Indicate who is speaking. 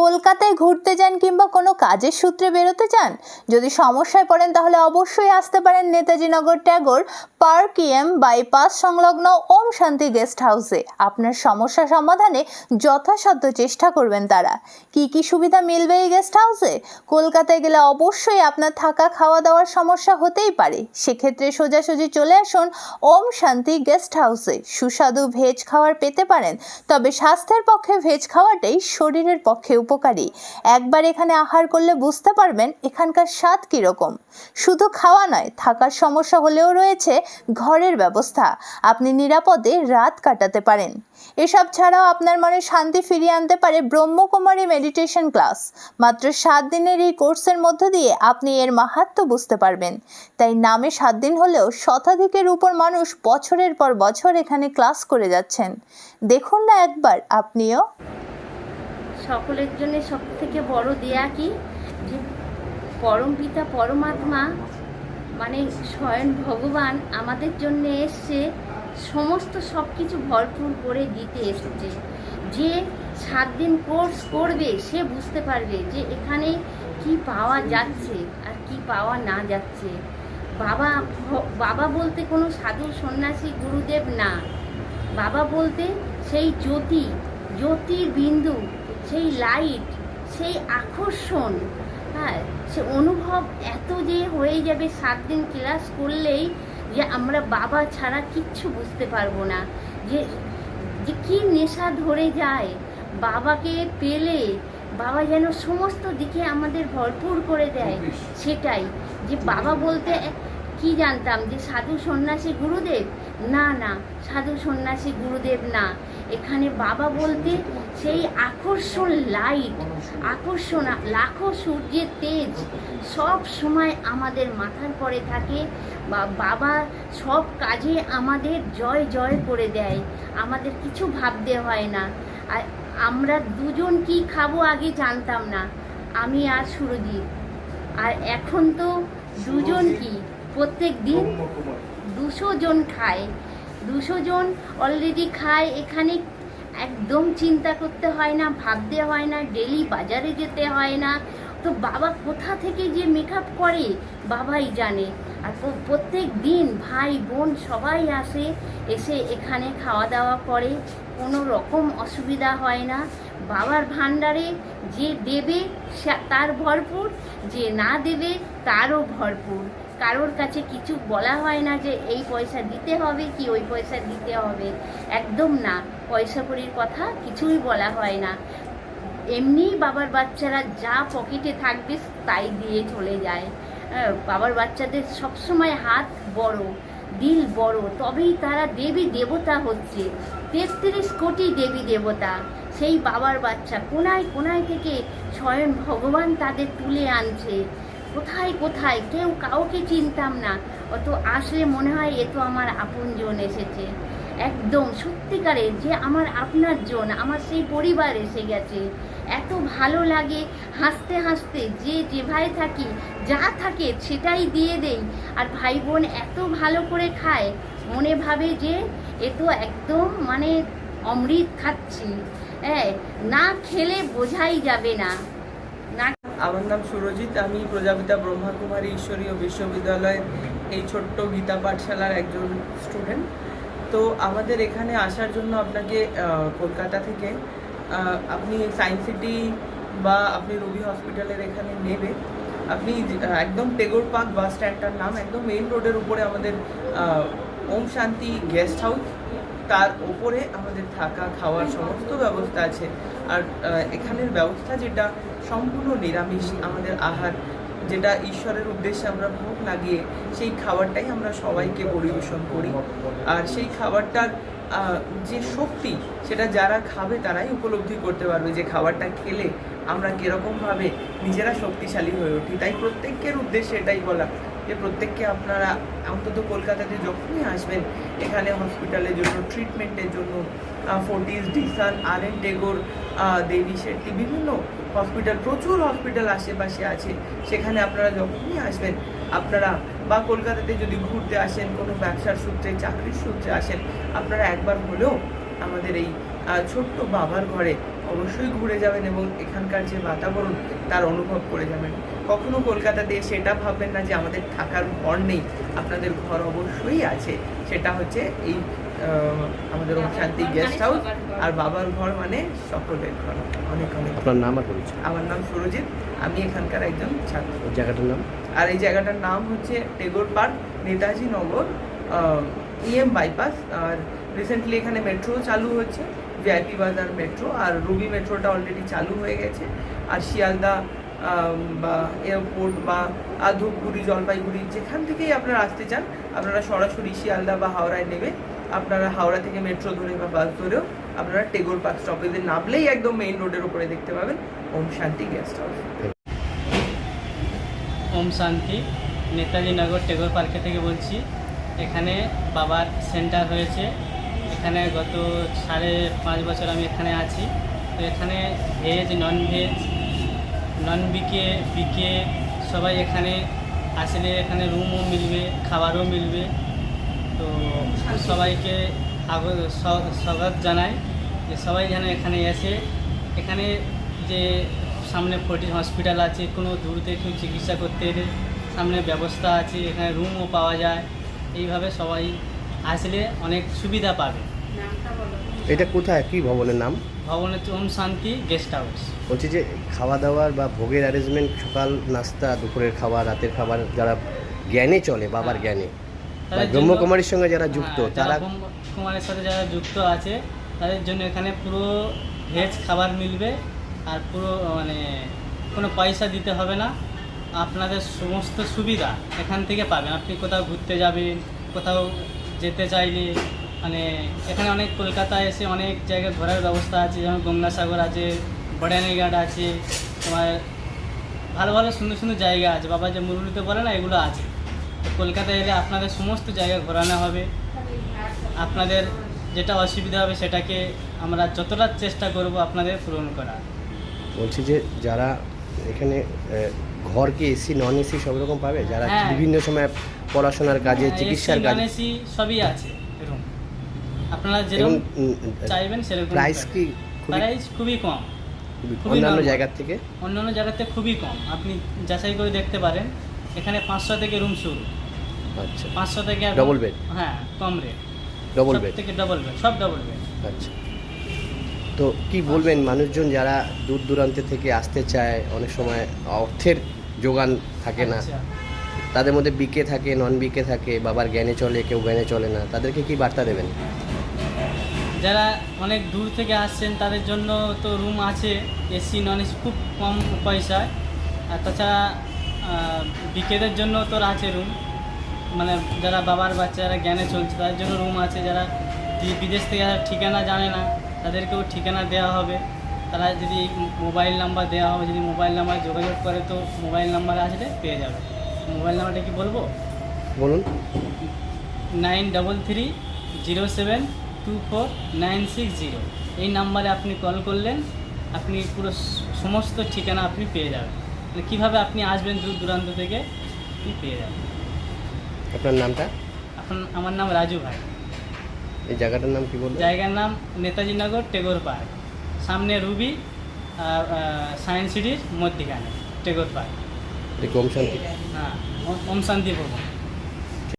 Speaker 1: কলকাতায় ঘুরতে যান কিংবা কোনো কাজের সূত্রে বেরোতে চান যদি সমস্যায় পড়েন তাহলে অবশ্যই আসতে পারেন Netaji Nagar Tagore park EM bypass সংলগ্ন ওম শান্তি গেস্ট হাউসে। আপনার সমস্যা সমাধানে যথাসাধ্য চেষ্টা করবেন তারা। কি কি সুবিধা মিলবে এই গেস্ট হাউসে? কলকাতায় গেলে অবশ্যই আপনার থাকা, খাওয়া দাওয়ার সমস্যা হতেই পারে। সেক্ষেত্রে সোজাসুজি চলে আসুন ওম শান্তি গেস্ট হাউসে। সুস্বাদু ভেজ খাওয়ার পেতে পারেন, তবে স্বাস্থ্যের পক্ষে ভেজ খাওয়াটাই শরীরের পক্ষে উপকারী। একবার এখানে আহার করলে বুঝতে পারবেন এখানকার স্বাদ কীরকম। শুধু খাওয়া নয়, থাকার সমস্যা হলেও রয়েছে ঘরের ব্যবস্থা। আপনি নিরাপদে রাত কাটাতে পারেন। এসব ছাড়াও আপনার মনে শান্তি ফিরিয়ে আনতে পারে ব্রহ্মকুমারী মেডিটেশন ক্লাস। মাত্র সাত দিনের এই কোর্সের মধ্য দিয়ে আপনি এর মাহাত্ম্য বুঝতে পারবেন। তাই নামে সাত দিন হলেও শতাধিকের উপর মানুষ বছরের পর বছর এখানে ক্লাস করে যাচ্ছেন। দেখুন না একবার, আপনিও।
Speaker 2: সকলের জন্য সব থেকে বড় দেয়া কি? যে পরম পিতা, পরমাত্মা মানে স্বয়ং ভগবান আমাদের জন্য এসছে, সমস্ত সব কিছু ভরপুর করে দিতে এসেছে। যে সাত দিন কোর্স করবে, সে বুঝতে পারবে যে এখানে কি পাওয়া যাচ্ছে আর কি পাওয়া না যাচ্ছে। বাবা বাবা বলতে কোনো সাধু সন্ন্যাসী গুরুদেব না। বাবা বলতে সেই জ্যোতি, জ্যোতির বিন্দু। সেই লাইট সেই আকর্ষণ হ্যাঁ সে অনুভব এত যে হয়ে যাবে সাত দিন ক্লাস করলেই যে আমরা বাবা ছাড়া কিচ্ছু বুঝতে পারব না। যে যে কী নেশা ধরে যায় বাবাকে পেলে বাবা যেন সমস্ত দিকে আমাদের ভরপুর করে দেয় সেটাই। যে বাবা বলতে কি জানতাম? যে সাধু সন্ন্যাসী গুরুদেব? না না সাধু সন্ন্যাসী গুরুদেব না। এখানে বাবা বলতে সেই আকর্ষণ লাইট আকর্ষণ লাখো সূর্যের তেজ সব সময় আমাদের মাথার পরে থাকে। বা বাবা সব কাজে আমাদের জয় জয় করে দেয়। আমাদের কিছু ভাবতে হয় না। আর আমরা দুজন কি খাব আগে জানতাম না। আমি আর সুরজিৎ। আর এখন তো দুজন কি? প্রত্যেক দিন দুশো জন খায়। দুশো জন অলরেডি খায়, এখানে একদম চিন্তা করতে হয় না, ভাবতে হয় না ডেলি বাজারে যেতে হয় না। তো বাবা কোথা থেকে যে মেকআপ করে? বাবাই জানে। আর প্র- প্রত্যেক দিন ভাই, বোন সবাই আসে, এসে এখানে খাওয়া দাওয়া করে। কোনো রকম অসুবিধা হয় না। বাবার ভাণ্ডারে যে দেবে তার ভরপুর, যে না দেবে তারও ভরপুর। কারোর কাছে কিছু বলা হয় না যে এই পয়সা দিতে হবে কি ওই পয়সা দিতে হবে। একদম না। পয়সা কড়ির কথা কিছুই বলা হয় না। এমনিই বাবার বাচ্চারা যা পকেটে থাকবে তাই দিয়ে চলে যায়। বাবার বাচ্চাদের সবসময় হাত বড়, দিল বড়। তবেই তারা দেবী দেবতা হচ্ছে। তেত্রিশ কোটি দেবী দেবতা। সেই বাবার বাচ্চা কোনায় কোনায় থেকে স্বয়ং ভগবান তাদের তুলে আনছে। কোথায় কোথায়? কেউ কাউকে চিনতাম না। অত আসলে মনে হয় এ তো আমার আপনজন এসেছে। একদম সত্যিকারের যে আমার আপনার জন, আমার সেই পরিবার এসে গেছে। এত ভালো লাগে হাসতে হাসতে যে যেভাবে থাকি, যা থাকে সেটাই দিয়ে দেই। আর ভাই বোন এত ভালো করে খায়, মনে ভাবে যে এ তো একদম মানে অমৃত খাচ্ছি। হ্যাঁ না খেলে বোঝাই যাবে না।
Speaker 3: আমার নাম সুরজিৎ, আমি প্রজাপিতা ব্রহ্মাকুমারী ঈশ্বরীয় বিশ্ববিদ্যালয়ের এই ছোট্ট গীতা পাঠশালার একজন স্টুডেন্ট তো আমাদের এখানে আসার জন্য আপনাকে কলকাতা থেকে আপনি সায়েন্স সিটি বা আপনি রবি হসপিটালের এখানে নেবে। আপনি একদম টেগোর পার্ক বাস স্ট্যান্ডটার নাম, একদম মেইন রোডের উপরে আমাদের ওম শান্তি গেস্ট হাউস তার ওপরে আমাদের থাকা, খাওয়ার সমস্ত ব্যবস্থা আছে। আর এখানের ব্যবস্থা যেটা সম্পূর্ণ নিরামিষ আমাদের আহার, যেটা ঈশ্বরের উদ্দেশ্যে আমরা ভোগ লাগিয়ে সেই খাবারটাই আমরা সবাইকে পরিবেশন করি। আর সেই খাবারটার যে শক্তি, সেটা যারা খাবে তারাই উপলব্ধি করতে পারবে যে খাবারটা খেলে আমরা কীরকমভাবে নিজেরা শক্তিশালী হয়ে উঠি। তাই প্রত্যেকের উদ্দেশ্যে এটাই বলা। যে প্রত্যেককে আপনারা অন্তত কলকাতাতে যখনই আসবেন, এখানে হসপিটালের জন্য ট্রিটমেন্টের জন্য ফোর্টিস ডিসান আর এন টেগোর দেবী শেট্টি বিভিন্ন হসপিটাল প্রচুর হসপিটাল আশেপাশে আছে। সেখানে আপনারা যখনই আসবেন, আপনারা বা কলকাতাতে যদি ঘুরতে আসেন, কোনো ব্যবসার সূত্রে, চাকরির সূত্রে আসেন, আপনারা একবার হলেও আমাদের এই ছোট্ট বাবার ঘরে অবশ্যই ঘুরে যাবেন এবং এখানকার যে বাতাবরণ তার অনুভব করে যাবেন। কখনো কলকাতাতে সেটা ভাববেন না যে আমাদের থাকার ঘর নেই। আপনাদের ঘর অবশ্যই আছে। সেটা হচ্ছে এই আমাদের ওম শান্তি গেস্ট হাউস আর বাবার ঘর মানে সকলের ঘর। অনেক অনেক
Speaker 4: আপনার নাম আর পরিচয়?
Speaker 3: আমার নাম সুরজিৎ। আমি এখানকার একজন ছাত্র।
Speaker 4: জায়গাটার নাম?
Speaker 3: আর এই জায়গাটার নাম হচ্ছে Tagore park Netaji Nagar EM bypass আর রিসেন্টলি এখানে মেট্রো চালু হচ্ছে। ভিআইপি বাজার মেট্রো আর রুবি মেট্রোটা অলরেডি চালু হয়ে গেছে। আর শিয়ালদা বা এয়ারপোর্ট বা ধূপগুড়ি জলপাইগুড়ি যেখান থেকেই আপনারা আসতে চান, আপনারা সরাসরি শিয়ালদা বা হাওড়ায় নেবে আপনারা হাওড়া থেকে মেট্রো ধরে বা বাস ধরেও আপনারা টেগোর পার্ক স্টপেজে নামলেই একদম মেইন রোডের উপরে দেখতে পাবেন ওম শান্তি গেস্ট হাউস
Speaker 5: ওম শান্তি, নেতাজি নগর টেগোর পার্কে থেকে বলছি। এখানে বাবার সেন্টার হয়েছে। এখানে গত সাড়ে পাঁচ বছর আমি এখানে আছি। তো এখানে ভেজ নন ভেজ নন বিকে বিকে সবাই এখানে আসলে এখানে রুমও মিলবে খাবারও মিলবে। তো সবাইকে আগ- স- স্বাগত জানাই যে সবাই যেন এখানে এসে এখানে যে সামনে ফোর্টিন হসপিটাল আছে কোনো দূর থেকে চিকিৎসা করতে এলে সামনে ব্যবস্থা আছে এখানে রুমও পাওয়া যায়। এইভাবে সবাই আসলে অনেক সুবিধা পাবে।
Speaker 4: এটা কোথায়? কি ভবনের নাম?
Speaker 5: ভবন হচ্ছে ওম শান্তি গেস্ট হাউস।
Speaker 4: বলছি যে খাওয়া দাওয়ার বা ভোগের অ্যারেঞ্জমেন্ট সকাল নাস্তা দুপুরের খাবার রাতের খাবার যারা জ্ঞানে চলে বাবার
Speaker 5: হ্যাঁ।
Speaker 4: জ্ঞানে ব্রহ্মকুমারীর সঙ্গে যারা যুক্ত
Speaker 5: হ্যাঁ,
Speaker 4: তারা
Speaker 5: যারা ব্রহ্ম কুমারের সাথে যারা যুক্ত আছে তাদের জন্য এখানে পুরো ভেজ খাবার মিলবে আর পুরো মানে কোনো পয়সা দিতে হবে না। আপনাদের সমস্ত সুবিধা এখান থেকে পাবেন। আপনি কোথাও ঘুরতে যাবেন কোথাও যেতে চাইলে মানে এখানে অনেক কলকাতায় এসে অনেক জায়গায় ঘোরার ব্যবস্থা আছে, যেমন গঙ্গাসাগর আছে বড়ানীঘাট আছে, তোমার ভালো ভালো সুন্দর সুন্দর জায়গা আছে। বাবা যে মুরুলিতে বলে না, এগুলো আছে। কলকাতায় এলে আপনাদের সমস্ত জায়গা ঘোরানো হবে। আপনাদের যেটা অসুবিধা হবে সেটাকে আমরা যতটা চেষ্টা করব আপনাদের পূরণ করার।
Speaker 4: বলছি যে যারা এখানে ঘর কি এসি নন এসি সব রকম পাবে? যারা
Speaker 5: হ্যাঁ।
Speaker 4: বিভিন্ন সময় পড়াশোনার কাজে চিকিৎসার কাজে।
Speaker 5: এসি সবই আছে এরকম। আপনারা যেরকম চাইবেন সেরকম
Speaker 4: প্রাইস কি
Speaker 5: প্রাইস খুবই কম।
Speaker 4: অন্যান্য। জায়গার থেকে?
Speaker 5: অন্যান্য জায়গাতে খুবই কম। আপনি যাচাই করে দেখতে পারেন। এখানে পাঁচশো থেকে রুম শুরু
Speaker 4: আচ্ছা।
Speaker 5: পাঁচশো থেকে
Speaker 4: Double bed?
Speaker 5: হ্যাঁ কম রেট
Speaker 4: ডবল বেড
Speaker 5: থেকে ডবল বেড সব ডবল বেড
Speaker 4: আচ্ছা। তো কি বলবেন মানুষজন যারা দূর দূরান্ত থেকে আসতে চায় অনেক সময় অর্থের যোগান থাকে না।
Speaker 5: আচ্ছা।
Speaker 4: তাদের মধ্যে বিকে থাকে নন বিকে থাকে বাবার জ্ঞানে চলে কেউ জ্ঞানে চলে না। তাদেরকে কি বার্তা দেবেন?
Speaker 5: যারা অনেক দূর থেকে আসছেন তাদের জন্য তো রুম আছে এসি নন এসি খুব কম পয়সায় আর তাছাড়া বিকেদের জন্য তোর আছে রুম মানে যারা বাবার বাচ্চা যারা জ্ঞানে চলছে তাদের জন্য রুম আছে। যারা বিদেশ থেকে ঠিকানা জানে না তাদেরকেও ঠিকানা দেওয়া হবে। তারা যদি মোবাইল নাম্বার দেওয়া হবে যদি মোবাইল নাম্বার যোগাযোগ করে তো মোবাইল নাম্বার আসলে পেয়ে যাবে। মোবাইল নাম্বারটা কি বলব?
Speaker 4: বলুন।
Speaker 5: Nine double three zero seven two four nine six zero. এই নাম্বারে আপনি কল করলেন আপনি পুরো সমস্ত ঠিকানা আপনি পেয়ে যাবেন। মানে কীভাবে আপনি আসবেন দূর দূরান্ত থেকে আপনি পেয়ে যাবেন।
Speaker 4: আপনার নামটা?
Speaker 5: এখন আমার নাম রাজু ভাই।
Speaker 4: এই জায়গাটার নাম কি বলব
Speaker 5: জায়গার নাম নেতাজি নগর টেগোর পার্ক। সামনে রুবি আর সায়েন্স সিটির মধ্যিখানে টেগোর পার্ক।
Speaker 4: এটা কি ওম শান্তি?
Speaker 5: হ্যাঁ ওম- ওম শান্তি ভবন।